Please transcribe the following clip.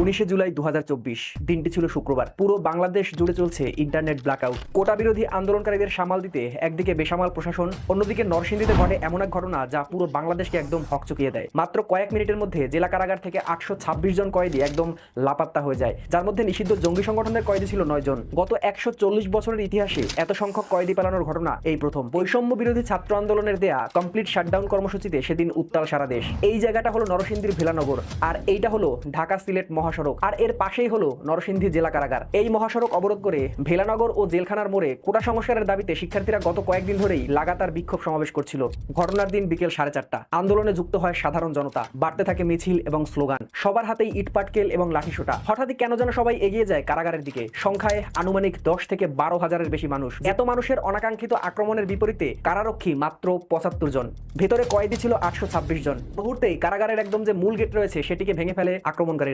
উনিশে জুলাই দু হাজার চব্বিশ। দিনটি ছিল শুক্রবার। পুরো বাংলাদেশ জুড়ে চলছে ইন্টারনেট ব্ল্যাকআউট। কোটা বিরোধী আন্দোলনকারীদের সামাল দিতে একদিকে বেসামাল প্রশাসন, অন্যদিকে নরসিংদীতে ঘটে এমন এক ঘটনা যা পুরো বাংলাদেশকে একদম হকচকিয়ে দেয়। মাত্র কয়েক মিনিটের মধ্যে জেলা কারাগার থেকে আটশো ছাব্বিশ জন কয়েদি একদম লাপাত্তা হয়ে যায়। যার মধ্যে নিষিদ্ধ জঙ্গি সংগঠনের কয়েদি ছিল নয় জন। গত একশো চল্লিশ বছরের ইতিহাসে এত সংখ্যক কয়েদি পালানোর ঘটনা এই প্রথম। বৈষম্য বিরোধী ছাত্র আন্দোলনের দেয়া কমপ্লিট শাটডাউন কর্মসূচিতে সেদিন উত্তাল সারা দেশ। এই জায়গাটা হলো নরসিংদীর ভেলানগর। আর এইটা হলো ঢাকা সিলেট মহাসড়ক। আর এর পাশেই হলো নরসিংদী জেলা কারাগার। এই মহাসড়ক অবরোধ করে ভেলানগর ও জেলখানার মোড়ে কোটা সংস্কারের দাবিতে শিক্ষার্থীরা গত কয়েকদিন ধরেই লাগাতার বিক্ষোভ সমাবেশ করছিল। ঘটনার দিন বিকেল সাড়ে চারটা। আন্দোলনে যুক্ত হয় সাধারণ জনতা। বাড়তে থাকে মিছিল এবং স্লোগান। সবার হাতেই ইটপাটকেল এবং লাঠিসোঁটা হঠাৎই কেন যেন সবাই এগিয়ে যায় কারাগারের দিকে। সংখ্যায় আনুমানিক দশ থেকে বারো হাজারের বেশি মানুষ। এত মানুষের অনাকাঙ্ক্ষিত আক্রমণের বিপরীতে কারারক্ষী মাত্র পঁচাত্তর জন। ভেতরে কয়েদি ছিল আটশো ছাব্বিশ জন। মুহূর্তেই কারাগারের একদম যে মূল গেট রয়েছে, সেটিকে ভেঙে ফেলে আক্রমণকারী